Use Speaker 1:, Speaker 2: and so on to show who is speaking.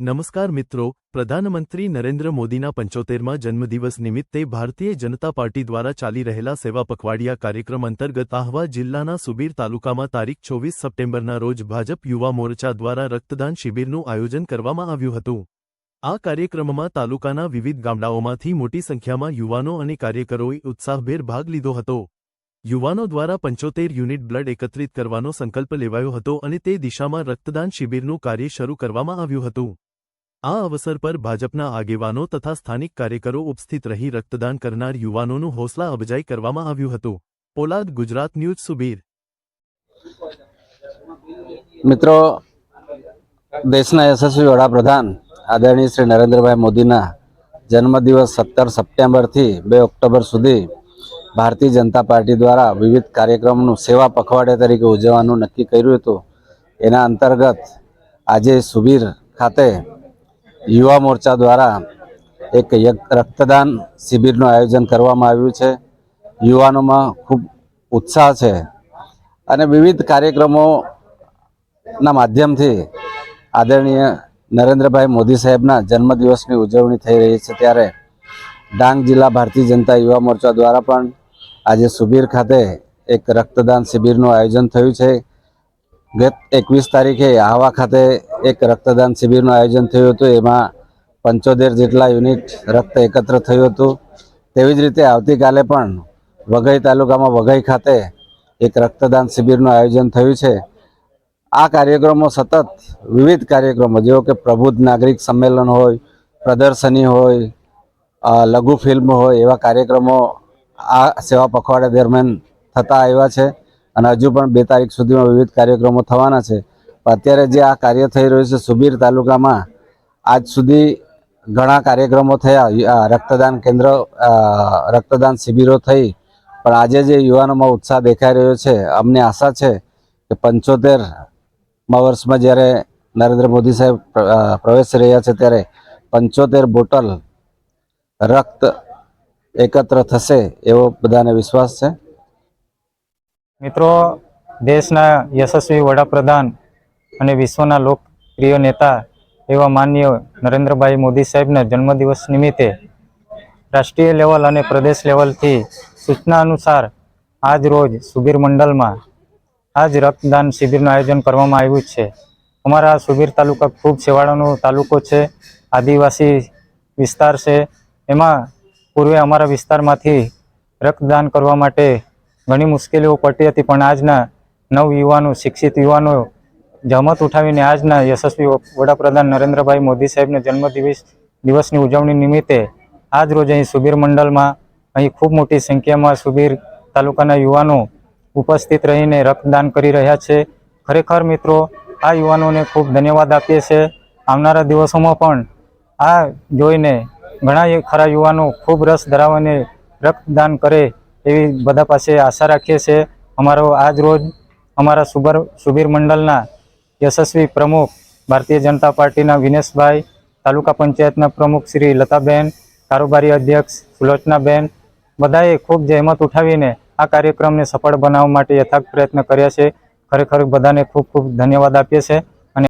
Speaker 1: નમસ્કાર મિત્રો, પ્રધાનમંત્રી નરેન્દ્ર મોદીના પંચોતેરમાં જન્મદિવસ નિમિત્તે ભારતીય જનતા પાર્ટી દ્વારા ચાલી રહેલા સેવા પખવાડિયા કાર્યક્રમ અંતર્ગત આહવા જિલ્લાના સુબીર તાલુકામાં તારીખ ચોવીસ સપ્ટેમ્બરના રોજ ભાજપ યુવા મોરચા દ્વારા રક્તદાન શિબિરનું આયોજન કરવામાં આવ્યું હતું. આ કાર્યક્રમમાં તાલુકાના વિવિધ ગામડાઓમાંથી મોટી સંખ્યામાં યુવાનો અને કાર્યકરોએ ઉત્સાહભેર ભાગ લીધો હતો. યુવાનો દ્વારા પંચોતેર યુનિટ બ્લડ એકત્રિત કરવાનો સંકલ્પ લેવાયો હતો અને તે દિશામાં રક્તદાન શિબિરનું કાર્ય શરૂ કરવામાં આવ્યું હતું. આ અવસર પર ભાજપના આગેવાનો તથા સ્થાનિક કાર્યકરો ઉપસ્થિત રહી રક્તદાન કરનાર યુવાનોનું હોંસલા અબજાઈ કરવામાં આવ્યું હતું. પોલાદ ગુજરાત ન્યૂઝ સુબીર.
Speaker 2: મિત્રો, દેશના યશસ્વી વડાપ્રધાન આદરણીય શ્રી નરેન્દ્રભાઈ મોદીના જન્મદિવસ સત્તર સપ્ટેમ્બરથી બે ઓક્ટોબર સુધી ભારતીય જનતા પાર્ટી દ્વારા વિવિધ કાર્યક્રમનું સેવા પખવાડિયા તરીકે ઉજવવાનું નક્કી કર્યું હતું. એના અંતર્ગત આજે સુબીર ખાતે યુવા મોરચા દ્વારા એક રક્તદાન શિબિરનું આયોજન કરવામાં આવ્યું છે. યુવાનોમાં ખૂબ ઉત્સાહ છે અને વિવિધ કાર્યક્રમોના માધ્યમથી આદરણીય નરેન્દ્રભાઈ મોદી સાહેબના જન્મદિવસની ઉજવણી થઈ રહી છે. ત્યારે ડાંગ જિલ્લા ભારતીય જનતા યુવા મોરચા દ્વારા પણ આજે સુબીર ખાતે એક રક્તદાન શિબિરનું આયોજન થયું છે. ગત એકવીસ તારીખે આહવા ખાતે એક રક્તદાન શિબિરનું આયોજન થયું હતું. એમાં પંચોતેર જેટલા યુનિટ રક્ત એકત્ર થયું હતું. તેવી જ રીતે આવતીકાલે પણ વઘઈ તાલુકામાં વઘઈ ખાતે એક રક્તદાન શિબિરનું આયોજન થયું છે. આ કાર્યક્રમો સતત વિવિધ કાર્યક્રમો જેવો કે પ્રબુદ્ધ નાગરિક સંમેલન હોય, પ્રદર્શની હોય લઘુ ફિલ્મ હોય, એવા કાર્યક્રમો આ સેવા પખવાડા દરમિયાન થતા આવ્યા છે. અને હજુ પણ બે તારીખ સુધીમાં વિવિધ કાર્યક્રમો થવાના છે. અત્યારે જે આ કાર્ય થઈ રહ્યું છે સુબીર તાલુકામાં, આજ સુધી ઘણા કાર્યક્રમો થયા. રક્તદાન કેન્દ્ર રક્તદાન શિબિરો થઈ. પણ આજે જે યુવાનોમાં ઉત્સાહ દેખાઈ રહ્યો છે, અમને આશા છે કે પંચોતેરમાં વર્ષમાં જ્યારે નરેન્દ્ર મોદી સાહેબ પ્રવેશ રહ્યા છે ત્યારે પંચોતેર બોટલ રક્ત એકત્ર થશે એવો બધાને વિશ્વાસ છે.
Speaker 3: મિત્રો, દેશના યશસ્વી વડાપ્રધાન અને વિશ્વના લોકપ્રિય નેતા એવા માનનીય નરેન્દ્રભાઈ મોદી સાહેબના જન્મદિવસ નિમિત્તે રાષ્ટ્રીય લેવલ અને પ્રદેશ લેવલથી સૂચના અનુસાર આજ રોજ સુબીર મંડળમાં આજ રક્તદાન શિબિરનું આયોજન કરવામાં આવ્યું છે. અમારા સુબીર તાલુકા ખૂબ છેવાડાનો તાલુકો છે, આદિવાસી વિસ્તાર છે. એમાં પૂર્વે અમારા વિસ્તારમાંથી રક્તદાન કરવા માટે ઘણી મુશ્કેલીઓ પડતી હતી, પણ આજના નવ યુવાનો, શિક્ષિત યુવાનો જમત ઉઠાવીને આજના યશસ્વી વડાપ્રધાન નરેન્દ્રભાઈ મોદી સાહેબના જન્મદિવસ, દિવસની ઉજવણી નિમિત્તે આજ રોજ અહીં સુબીર મંડળમાં અહીં ખૂબ મોટી સંખ્યામાં સુબીર તાલુકાના યુવાનો ઉપસ્થિત રહીને રક્તદાન કરી રહ્યા છે. ખરેખર મિત્રો, આ યુવાનોને ખૂબ ધન્યવાદ આપીએ છીએ. આવનારા દિવસોમાં પણ આ જોઈને ઘણા ખરા યુવાનો ખૂબ રસ ધરાવીને રક્તદાન કરે એવી બધા પાસે આશા રાખીએ છીએ. અમારો આજ રોજ અમારા સુબર સુબીર મંડળના યશસ્વી પ્રમુખ ભારતીય જનતા પાર્ટીના વિનેશભાઈ, તાલુકા પંચાયતના પ્રમુખ શ્રી લતાબેન, કારોબારી અધ્યક્ષ સુલોચનાબેન, બધાએ ખૂબ જહેમત ઉઠાવીને આ કાર્યક્રમને સફળ બનાવવા માટે યથાર્થ પ્રયત્ન કર્યા છે. ખરેખર બધાને ખૂબ ખૂબ ધન્યવાદ આપીએ છીએ.